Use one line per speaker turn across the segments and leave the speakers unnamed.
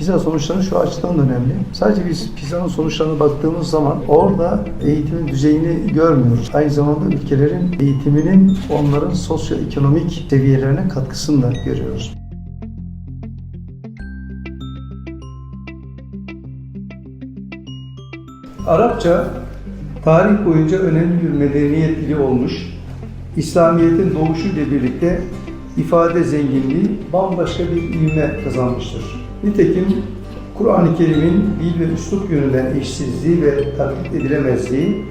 PISA sonuçları şu açıdan da önemli. Sadece biz PISA'nın sonuçlarına baktığımız zaman orada eğitimin düzeyini görmüyoruz. Aynı zamanda ülkelerin eğitiminin onların sosyoekonomik seviyelerine katkısını da görüyoruz. Arapça tarih boyunca önemli bir medeniyet dili olmuş. İslamiyet'in doğuşuyla birlikte ifade zenginliği bambaşka bir ilme kazanmıştır. Nitekim Kur'an-ı Kerim'in dil ve üslup yönünden eşsizliği ve taklit edilemezliği,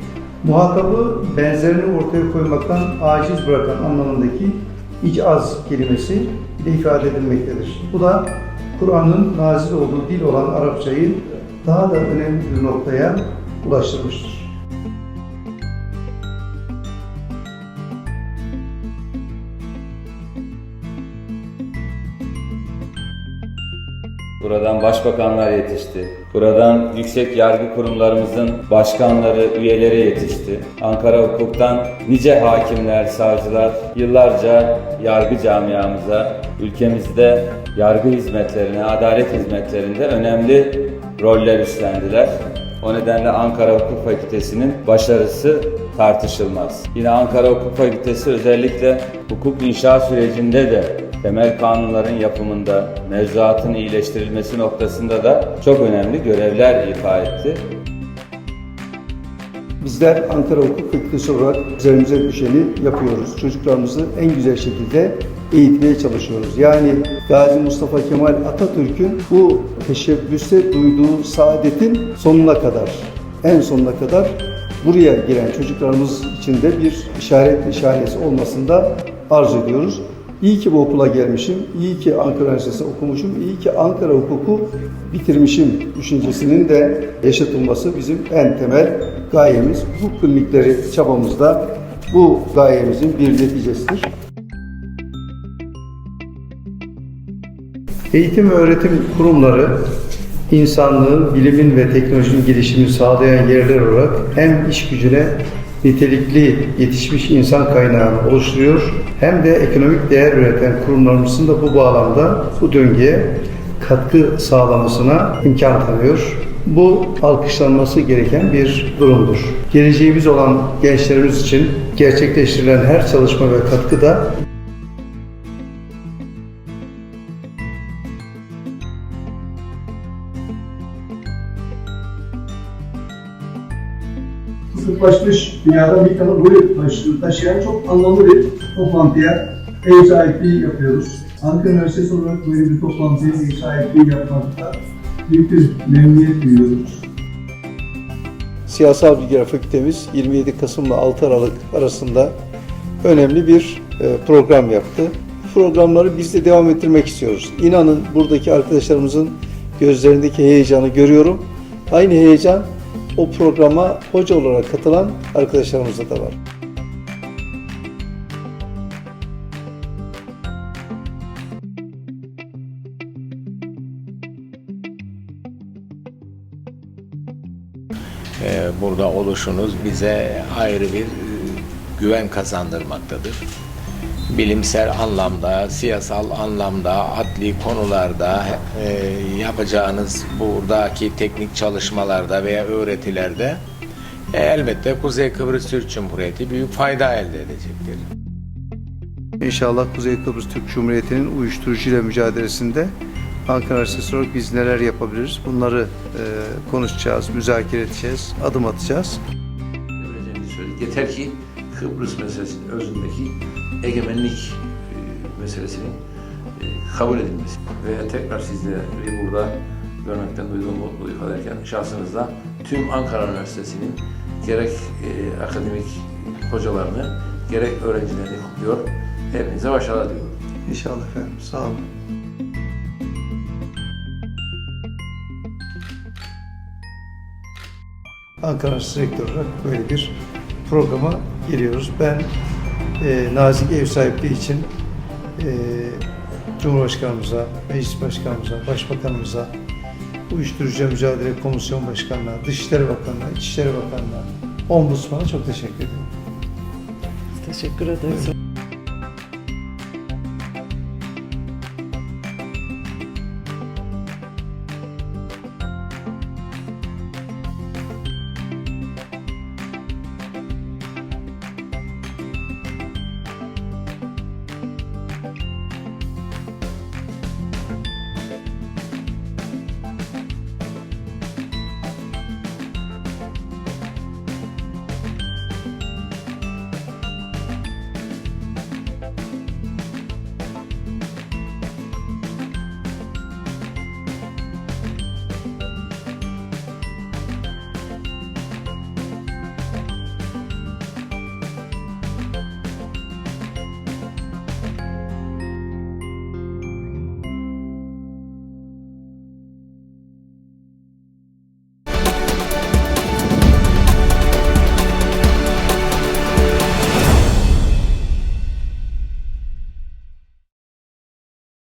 muhatabı benzerini ortaya koymaktan aciz bırakan anlamındaki icaz kelimesi ile ifade edilmektedir. Bu da Kur'an'ın nazil olduğu dil olan Arapçayı daha da önemli bir noktaya ulaştırmıştır.
Buradan başbakanlar yetişti. Buradan yüksek yargı kurumlarımızın başkanları, üyeleri yetişti. Ankara Hukuk'tan nice hakimler, savcılar yıllarca yargı camiamıza, ülkemizde yargı hizmetlerine, adalet hizmetlerinde önemli roller üstlendiler. O nedenle Ankara Hukuk Fakültesi'nin başarısı tartışılmaz. Yine Ankara Hukuk Fakültesi özellikle hukuk inşa sürecinde de temel kanunların yapımında, mevzuatın iyileştirilmesi noktasında da çok önemli görevler ifa etti.
Bizler Ankara Hukuk Fakültesi olarak üzerimize düşeni yapıyoruz. Çocuklarımızı en güzel şekilde eğitmeye çalışıyoruz. Yani Gazi Mustafa Kemal Atatürk'ün bu teşebbüste duyduğu saadetin sonuna kadar, en sonuna kadar buraya giren çocuklarımız için de bir işaret nişanesi olmasını da arzu ediyoruz. İyi ki bu okula gelmişim, iyi ki Ankara Üniversitesi'nde okumuşum, iyi ki Ankara hukuku bitirmişim düşüncesinin de yaşatılması bizim en temel gayemiz. Hukuk klinikleri çabamızda bu gayemizin bir neticesidir. Eğitim ve öğretim kurumları insanlığın, bilimin ve teknolojinin gelişimini sağlayan yerler olarak hem iş gücüne nitelikli yetişmiş insan kaynağını oluşturuyor hem de ekonomik değer üreten kurumlarımızın da bu bağlamda bu döngüye katkı sağlamasına imkan tanıyor. Bu alkışlanması gereken bir durumdur. Geleceğimiz olan gençlerimiz için gerçekleştirilen her çalışma ve katkı da
kısıtlaşmış dünyada bir tanı boyu başlığı taşıyan çok anlamlı bir toplantıya ev sahipliği yapıyoruz. Ankara Üniversitesi olarak böyle bir toplantıya ev sahipliği yapmakta büyük bir memnuniyet duyuyoruz.
Siyasal Bilgiler Fakültemiz 27 Kasım ile 6 Aralık arasında önemli bir e, program yaptı. Programları biz de devam ettirmek istiyoruz. İnanın buradaki arkadaşlarımızın gözlerindeki heyecanı görüyorum. Aynı heyecan o programa hoca olarak katılan arkadaşlarımızda da var.
Ee, burada oluşunuz bize ayrı bir e, güven kazandırmaktadır. Bilimsel anlamda, siyasal anlamda, adli konularda e, yapacağınız buradaki teknik çalışmalarda veya öğretilerde e, elbette Kuzey Kıbrıs Türk Cumhuriyeti büyük fayda elde edecektir.
İnşallah Kuzey Kıbrıs Türk Cumhuriyeti'nin uyuşturucuyla mücadelesinde Ankara Üniversitesi olarak biz neler yapabiliriz? Bunları e, konuşacağız, müzakere edeceğiz, adım atacağız.
Yeter ki Kıbrıs meselesinin özündeki egemenlik e, meselesinin e, kabul edilmesi. Ve tekrar sizleri burada görmekten duyduğum mutluluğu ifade ederken şahsınızda tüm Ankara Üniversitesi'nin gerek e, akademik hocalarını gerek öğrencilerini kutluyor. Hepinize başarılar diliyorum.
İnşallah efendim. Sağ olun. Ankara Üniversitesi Rektörü olarak böyle bir programa giriyoruz. Ben e, nazik ev sahipliği için e, Cumhurbaşkanımıza, Meclis Başkanımıza, Başbakanımıza, Uyuşturucu Mücadele Komisyon Başkanı'na, Dışişleri Bakanı'na, İçişleri Bakanı'na, Ombudsman'a çok teşekkür ederim.
Teşekkür ederiz.